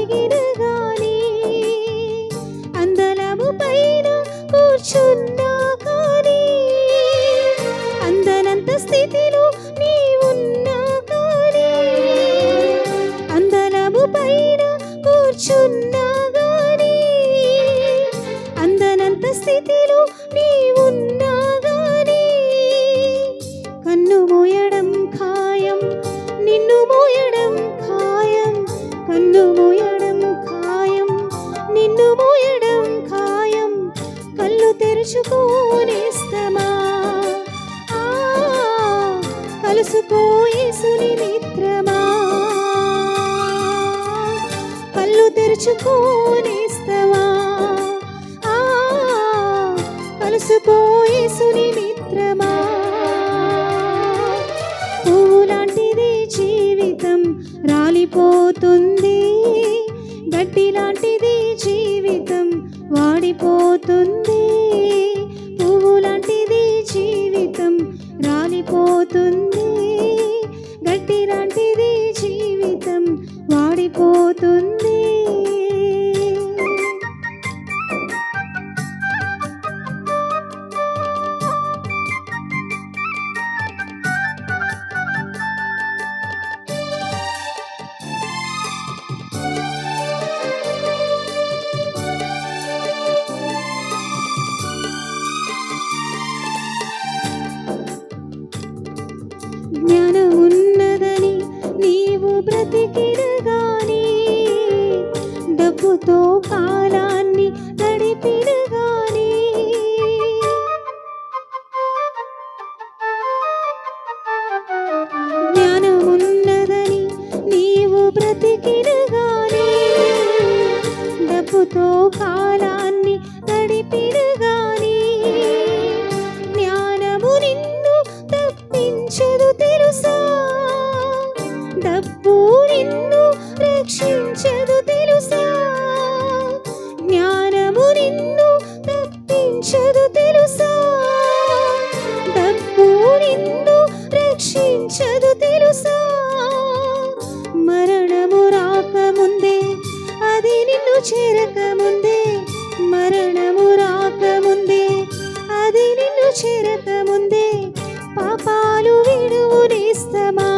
వస్త్రాలే అందలము పైన కూర్చున్నా కానీ అందనంత స్థితిలో నీవున్నా కానీ అందలము పైన కూర్చున్నా కళ్ళు కలుసుపోయి సుని మిత్రమా పువ్వులాంటిది జీవితం రాలిపోతుంది. గట్టి లాంటిది జీవితం వాడిపోతుంది. కాలాన్ని గడిపిడగాని జ్ఞానమున్నదని నీవు బ్రతికిడగాని డబ్బుతో కాలాన్ని గడిపిడగాని తెలుసా? డబ్బు నిన్ను రక్షించదు తెలుసా? మరణము రాకముందే అది నిన్ను చేరకముందే. మరణము రాకముందే అది నిన్ను చేరకముందే. పాపాలు విడువు నేస్తమా?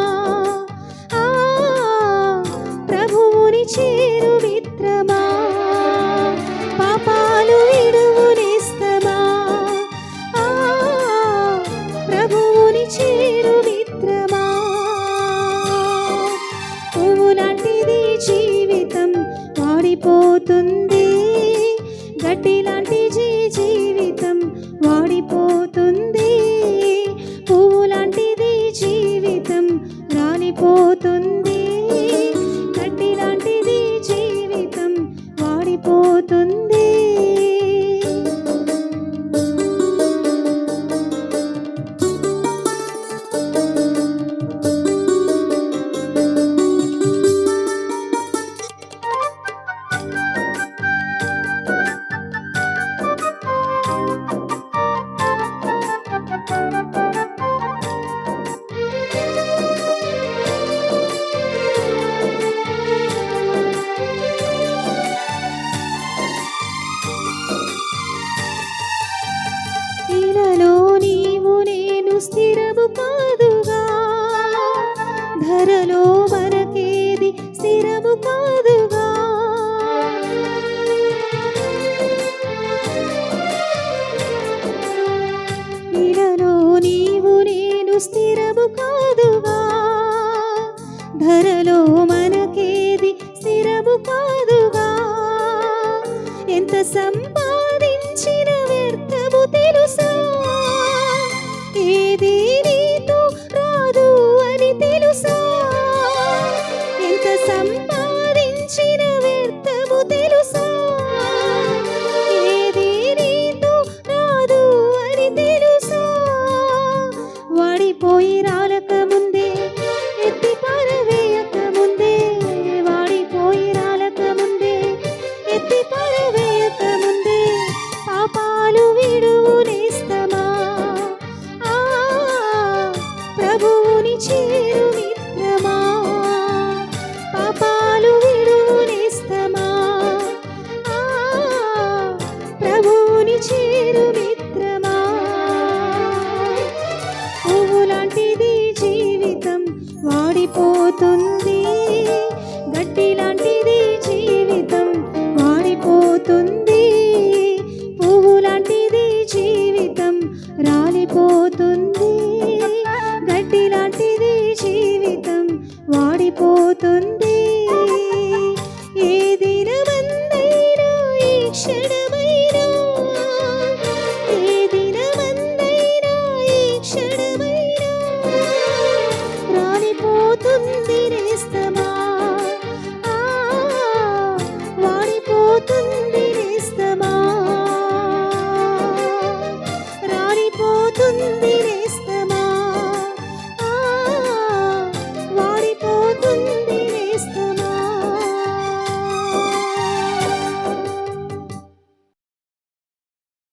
ఆ ప్రభువుని చేరు గడ్డి లాంటి స్థిరము కాదుగా. ధరలో మనకేది స్థిరము కాదుగా. ఇలలో నీవు నేను స్థిరము కాదుగా. ధరలో మనకేది స్థిరము కాదుగా. ఎంత సమ ചേരുമേ.